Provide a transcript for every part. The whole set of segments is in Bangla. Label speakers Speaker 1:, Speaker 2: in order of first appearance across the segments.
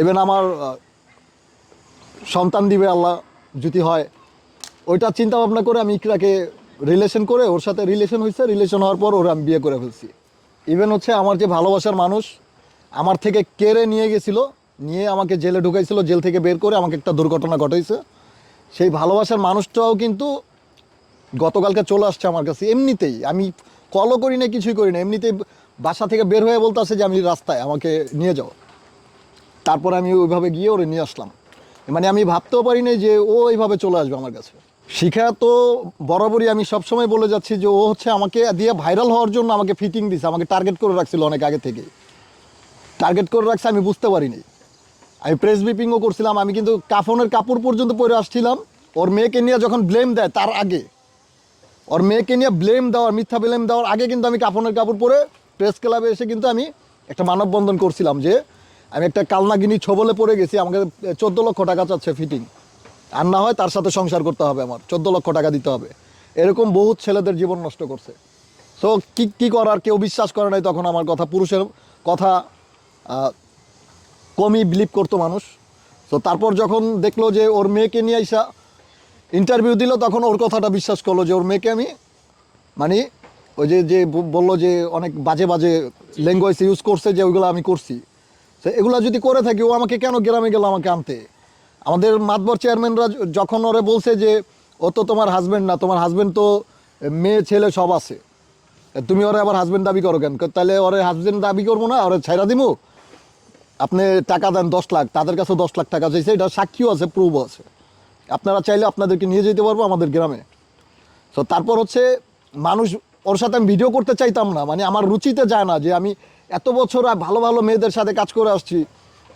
Speaker 1: এবেন আমার সন্তান দিবে আল্লাহ, যদি হয়। ওইটা চিন্তা ভাবনা করে আমি ইকরাকে রিলেশন করে ওর সাথে রিলেশন হয়েছে রিলেশন হওয়ার পর ওর আমি বিয়ে করে ফেলছি। ইভেন হচ্ছে আমার যে ভালোবাসার মানুষ, আমার থেকে কেড়ে নিয়ে গেছিল, নিয়ে আমাকে জেলে ঢুকাইছিল, জেল থেকে বের করে আমাকে একটা দুর্ঘটনা ঘটাইছে। সেই ভালোবাসার মানুষটাও কিন্তু গতকালকে চলে আসছে আমার কাছে এমনিতেই। আমি কলও করি না কিছুই করি না এমনিতেই বাসা থেকে বের হয়ে বলতে আসে যে, আমি রাস্তায়, আমাকে নিয়ে যাও। তারপর আমি ওইভাবে গিয়ে ওরে নিয়ে আসলাম। মানে আমি ভাবতেও পারিনি যে ও এইভাবে চলে আসবে আমার কাছে। শিখা তো বরাবরই আমি সবসময় বলে যাচ্ছি যে ও হচ্ছে আমাকে দিয়ে ভাইরাল হওয়ার জন্য আমাকে ফিটিং দিছে, আমাকে টার্গেট করে রাখছিল অনেক আগে থেকে। টার্গেট করে রাখছে আমি বুঝতে পারিনি আমি প্রেস ব্রিফিংও করছিলাম, আমি কিন্তু কাফনের কাপড় পর্যন্ত পরে আসছিলাম। ওর মেয়েকে নিয়ে যখন ব্লেম দেয় তার আগে। ওর মেয়েকে নিয়ে ব্লেম দেওয়ার, মিথ্যা ব্লেম দেওয়ার আগে কিন্তু আমি কাফনের কাপড় পরে প্রেস ক্লাবে এসে কিন্তু আমি একটা মানববন্ধন করছিলাম যে আমি একটা কালনাগিনি ছবলে পড়ে গেছি, আমাকে চোদ্দ লক্ষ টাকা চাচ্ছে ফিটিং আর না হয় তার সাথে সংসার করতে হবে আমার, চোদ্দ লক্ষ টাকা দিতে হবে। এরকম বহুত ছেলেদের জীবন নষ্ট করছে। সো কি, কী করার কেউ বিশ্বাস করে নাই তখন আমার কথা, পুরুষের কথা কমই বিলিভ করতো মানুষ। তো তারপর যখন দেখল যে ওর মেয়েকে নিয়ে আইসা ইন্টারভিউ দিল, তখন ওর কথাটা বিশ্বাস করল যে ওর মেয়েকে আমি মানে ওই যে যে বলল যে অনেক বাজে বাজে ল্যাঙ্গুয়েজ ইউজ করছে যে ওইগুলো আমি করছি। তো এগুলো যদি করে থাকি, ও আমাকে কেন গ্রামে গেল আমাকে আনতে? আমাদের মাতবর চেয়ারম্যানরা যখন ওরে বলছে যে, ও তো তোমার হাজব্যান্ড না, তোমার হাজব্যান্ড তো মেয়ে, ছেলে সব আছে। তুমি ওরে আবার হাজব্যান্ড দাবি করো কেন? তাহলে ওরে হাজব্যান্ড দাবি করব না, ওরে ছাইরা দিমু? আপনি টাকা দেন দশ লাখ, তাদের কাছে দশ লাখ টাকা চাইছে, এটা সাক্ষীও আছে প্রুফও আছে। আপনারা চাইলে আপনাদেরকে নিয়ে যেতে পারব আমাদের গ্রামে। তো তারপর হচ্ছে, মানুষ, ওর সাথে আমি ভিডিও করতে চাইতাম না মানে আমার রুচিতে যায় না যে আমি এত বছর ভালো ভালো মেয়েদের সাথে কাজ করে আসছি।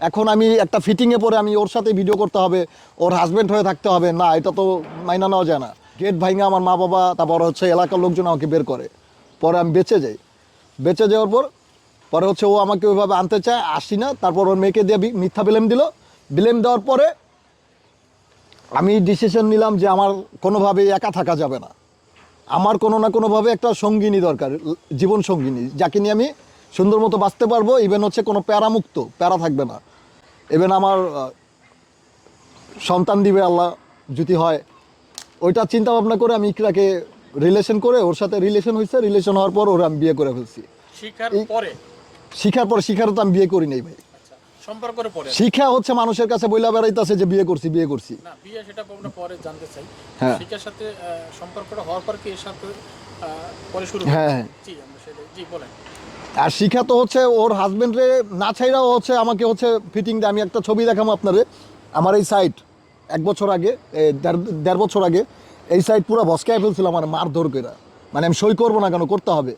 Speaker 1: এখন আমি একটা ফিটিংয়ে পরে আমি ওর সাথে ভিডিও করতে হবে, ওর হাজব্যান্ড হয়ে থাকতে হবে, না, এটা তো মাইনা নেওয়া যায় না। গেট ভাঙে আমার মা বাবা, তারপর হচ্ছে এলাকার লোকজন আমাকে বের করে। পরে আমি বেঁচে যাই। বেঁচে যাওয়ার পর, পরে হচ্ছে ও আমাকে ওইভাবে আনতে চায় আসি না, তারপর ওর মেয়েকে দিয়ে মিথ্যা বিলেম দিল। বিলেম দেওয়ার পরে আমি ডিসিশন নিলাম যে আমার কোনোভাবে একা থাকা যাবে না। আমার কোনো না কোনোভাবে একটা সঙ্গিনী দরকার, জীবন সঙ্গিনী, যাকে নিয়ে আমি সুন্দর মতো বাঁচতে পারব ইভেন হচ্ছে কোনো প্যারামুক্ত প্যারা থাকবে না। ইভেন আমার সন্তান দিবে আল্লাহ যদি হয়। ওইটা চিন্তা ভাবনা করে আমি ইকরাকে রিলেশন করে ওর সাথে রিলেশন হয়েছে রিলেশন হওয়ার পর ওর আমি বিয়ে করে ফেলছি।
Speaker 2: শিখার পরে?
Speaker 1: শিখার তো আমি বিয়ে করি নাই ভাই।
Speaker 2: আচ্ছা
Speaker 1: শিখা হচ্ছে মানুষের কাছে বইলা বেড়াইতেছে যে বিয়ে করছি বিয়ে করছি।
Speaker 2: না বিয়ে সেটা আমরা পরে জানতে চাই।
Speaker 1: হ্যাঁ।
Speaker 2: শিখার সাথে সম্পর্কটা হওয়ার পর কি এর সাথে পরে শুরু
Speaker 1: হ্যাঁ, হ্যাঁ।
Speaker 2: জি আমরা জি বলেন।
Speaker 1: আর শিখা তো হচ্ছে ওর হাজবেন্ডরে না ছাইরাও হচ্ছে আমাকে হচ্ছে ফিটিং দেয় আমি একটা ছবি দেখাবো আপনারে। আমার এই সাইড এক বছর আগে দেড় বছর আগে এই সাইড পুরো ভসকায় ফেলছিল আমার মার ধর করে মানে আমি সই করব না কেন করতে হবে।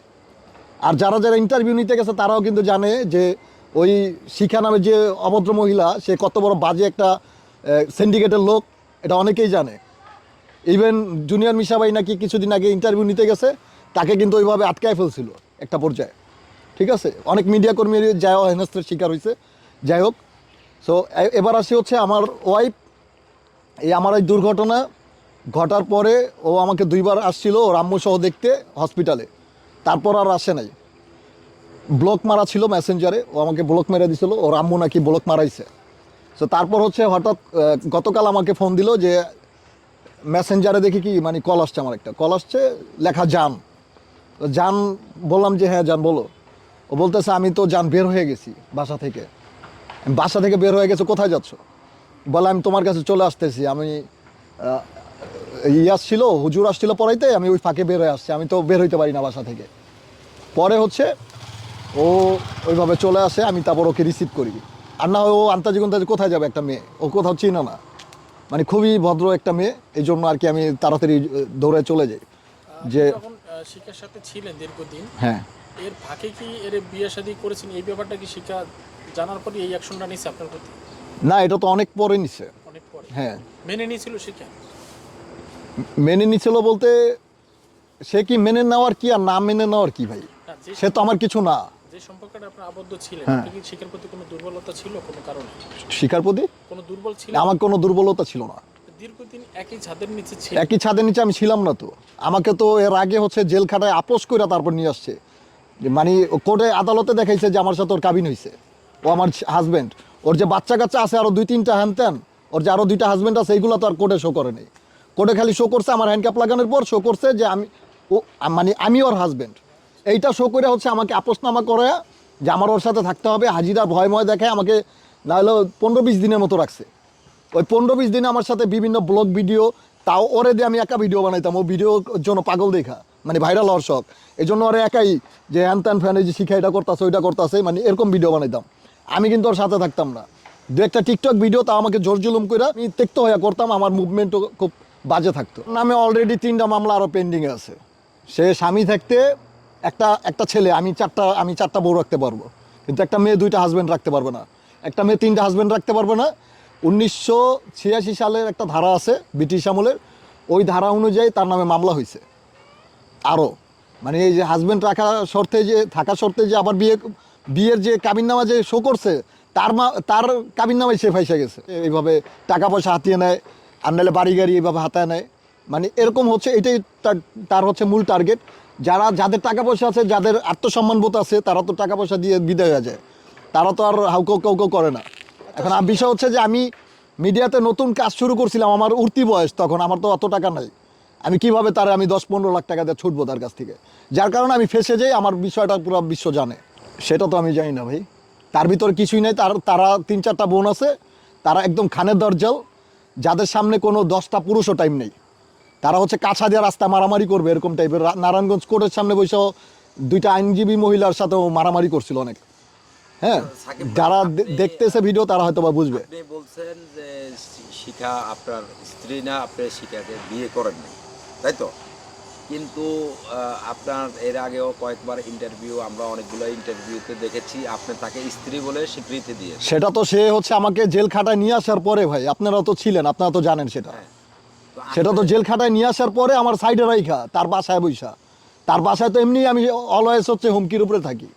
Speaker 1: আর যারা যারা ইন্টারভিউ নিতে গেছে তারাও কিন্তু জানে যে ওই শিখা নামে যে অভদ্র মহিলা সে কত বড় বাজে একটা সিন্ডিকেটের লোক এটা অনেকেই জানে। ইভেন জুনিয়র মিশাবাই নাকি কিছুদিন আগে ইন্টারভিউ নিতে গেছে, তাকে কিন্তু ওইভাবে আটকায় ফেলছিল একটা পর্যায়ে। ঠিক আছে? অনেক মিডিয়া কর্মী যাও হেনস্তের শিকার হয়েছে যাই হোক সো এবার আসি হচ্ছে আমার ওয়াইফ এই আমার এই দুর্ঘটনা ঘটার পরে ও আমাকে দুইবার আসছিল আম্মু সহ দেখতে হসপিটালে তারপর আর আসে নাই। ব্লক মারা ছিল মেসেঞ্জারে ও আমাকে ব্লক মেরে দিছিল, ও আম্মু নাকি ব্লক মারাইছে। সো তারপর হচ্ছে হঠাৎ গতকাল আমাকে ফোন দিল যে মেসেঞ্জারে দেখি কি মানে কল আসছে আমার একটা। কল আসছে, লেখা যান যান বললাম যে হ্যাঁ যান বলো। ও বলতেছে, আমি তো যান বের হয়ে গেছি বাসা থেকে। বাসা থেকে বের হয়ে গেছে, কোথায় যাচ্ছ? বলে, আমি তোমার কাছে চলে আসতেছি। আমি ই আসছিল, হুজুর আসছিল পড়াইতে, আমি ওই ফাঁকে বের হয়ে আসছি। আমি তো বের হইতে পারি না বাসা থেকে। পরে হচ্ছে, ও ওইভাবে চলে আসে, আমি তারপর ওকে রিসিভ করি। আর না হয় ও আন্তাজি কোথায় যাবে, একটা মেয়ে। ও কোথাও চিনা না। মানে খুবই ভদ্র একটা মেয়ে এই জন্য আর কি আমি তাড়াতাড়ি দৌড়ে চলে যাই। যে
Speaker 2: শিখার সাথে ছিলেন দীর্ঘদিন
Speaker 1: হ্যাঁ।
Speaker 2: এর ফাঁকে কি এর বিয়ে শাদী করেছেন? এই ব্যাপারটা কি শিক্ষা জানার পরে এই অ্যাকশনটা নিছে আপনার প্রতি?
Speaker 1: না এটা তো অনেক পরে নিছে।
Speaker 2: অনেক পরে।
Speaker 1: হ্যাঁ।
Speaker 2: মেনে নিয়েছিল শিক্ষা
Speaker 1: মেনে নিছিল বলতে সে কি মেনে নেওয়ার কি আর না মেনে নেওয়ার কি ভাই? সে তো আমার কিছু না।
Speaker 2: যে সম্পর্কটা আপনার আবদ্ধ ছিলেন
Speaker 1: হ্যাঁ।
Speaker 2: আপনি কি শিক্ষার প্রতি কোনো দুর্বলতা ছিল কোনো কারণে?
Speaker 1: শিকার প্রতি?
Speaker 2: কোনো দুর্বল ছিল?
Speaker 1: আমার কোনো দুর্বলতা ছিল না।
Speaker 2: দীর্ঘদিন একই ছাদের নিচে ছিল
Speaker 1: একই ছাদের নিচে আমি ছিলাম না তো। আমাকে তো এর আগে হচ্ছে জেল খাটায় আপোষ করে তারপর নিয়ে আসছে। মানে কোর্টে আদালতে দেখাইছে যে আমার সাথে ওর কাবিন হয়েছে ও আমার হাজবেন্ড ওর যে বাচ্চা কাচ্চা আছে আরও দুই তিনটা হ্যান ত্যান ওর যে আরও দুইটা হাজবেন্ড আছে এইগুলো তো আর কোর্টে শো করে নেই। কোর্টে খালি শো করছে আমার হ্যান্ডক্যাপ লাগানোর পর শো করছে যে আমি ও মানে আমি ওর হাজবেন্ড এইটা শো করে হচ্ছে আমাকে আপোসনামা করে যে আমার ওর সাথে থাকতে হবে। হাজিরা ভয় ময় দেখায় আমাকে না হলেও পনেরো বিশ দিনের মতো রাখছে। ওই পনেরো বিশ দিনে আমার সাথে বিভিন্ন ব্লগ ভিডিও, তাও ওরে দিয়ে আমি একা ভিডিও বানাইতাম। ও ভিডিওর জন্য পাগল দেখা মানে ভাইরাল হওয়ার শখ। এই জন্য ওরা একাই যে হ্যান ফ্যান যে শিখা এটা করতেছে, ওইটা করতেছে মানে এরকম ভিডিও বানাইতাম। আমি কিন্তু ওর সাথে থাকতাম না। দু একটা টিকটক ভিডিও, তাও আমাকে জোর জুলুম করে আমি তেক্ত হয়ে করতাম, আমার মুভমেন্টও খুব বাজে থাকতো। নামে অলরেডি তিনটা মামলা আরও পেন্ডিংয়ে আছে। সে স্বামী থাকতে একটা একটা ছেলে, আমি চারটা আমি চারটা বউ রাখতে পারব। কিন্তু একটা মেয়ে দুইটা হাজব্যান্ড রাখতে পারবে না। একটা মেয়ে তিনটা হাজব্যান্ড রাখতে পারবে না। উনিশশো ছিয়াশি সালের একটা ধারা আছে ব্রিটিশ আমলের। ওই ধারা অনুযায়ী তার নামে মামলা হয়েছে। আরও। মানে এই যে হাজব্যান্ড রাখা শর্তে যে, থাকা শর্তে যে আবার বিয়ে, বিয়ের যে কাবিননামা যে শো করছে, তার মা, তার কাবিননামায় সে ফাইসে গেছে। এইভাবে টাকা পয়সা হাতিয়ে নেয়, আর নাহলে বাড়ি গাড়ি এইভাবে হাতায় নেয়। মানে এরকম হচ্ছে, এটাই তার তার হচ্ছে মূল টার্গেট যারা, যাদের টাকা পয়সা আছে, যাদের আত্মসম্মান বোধ আছে, তারা তো টাকা পয়সা দিয়ে বিদায় হয়ে যায়। তারা তো আর হাউকাউ কাউকে করে না। এখন বিষয় হচ্ছে যে আমি মিডিয়াতে নতুন কাজ শুরু করছিলাম, আমার উঠতি বয়স, তখন আমার তো অত টাকা নাই। আমি কীভাবে তার আমি দশ পনেরো লাখ টাকা দিয়ে ছুটবো তার কাছ থেকে? যার কারণে আমি ফেসে যাই, আমার বিষয়টা পুরো বিশ্ব জানে। সেটা তো আমি জানি না ভাই। তার ভিতরে কিছুই নেই, তার, তারা তিন চারটা বোন আছে, তারা একদম খানের দরজাল যাদের সামনে কোনো দশটা পুরুষও টাইম নেই। তারা হচ্ছে কাছা দিয়ে রাস্তা মারামারি করবে এরকম টাইপের নারায়ণগঞ্জ কোর্টের সামনে বসেও দুইটা আইনজীবী মহিলার সাথেও মারামারি করছিল অনেক। হ্যাঁ যারা দেখতেছে ভিডিও তারা হয়তো বা বুঝবে।
Speaker 3: আপনি বলছেন যে শিখা আপনার স্ত্রী না আপনি শিখাকে বিয়ে করেন তাই তো? কিন্তু আপনার এর আগেও কয়েকবার ইন্টারভিউ আমরা অনেকগুলো ইন্টারভিউতে দেখেছি আপনি তাকে স্ত্রী বলে স্বীকৃতি দিয়ে
Speaker 1: সেটা তো সে হচ্ছে আমাকে জেল খাটায় নিয়ে আসার পরে ভাই আপনারা তো ছিলেন আপনারা তো জানেন সেটা। সেটা তো জেল খাটায় নিয়ে আসার পরে আমার সাইডে রাইখা, তার বাসায় বৈশা তার বাসায় তো এমনি আমি অলওয়েজ হচ্ছে হুমকির উপরে থাকি।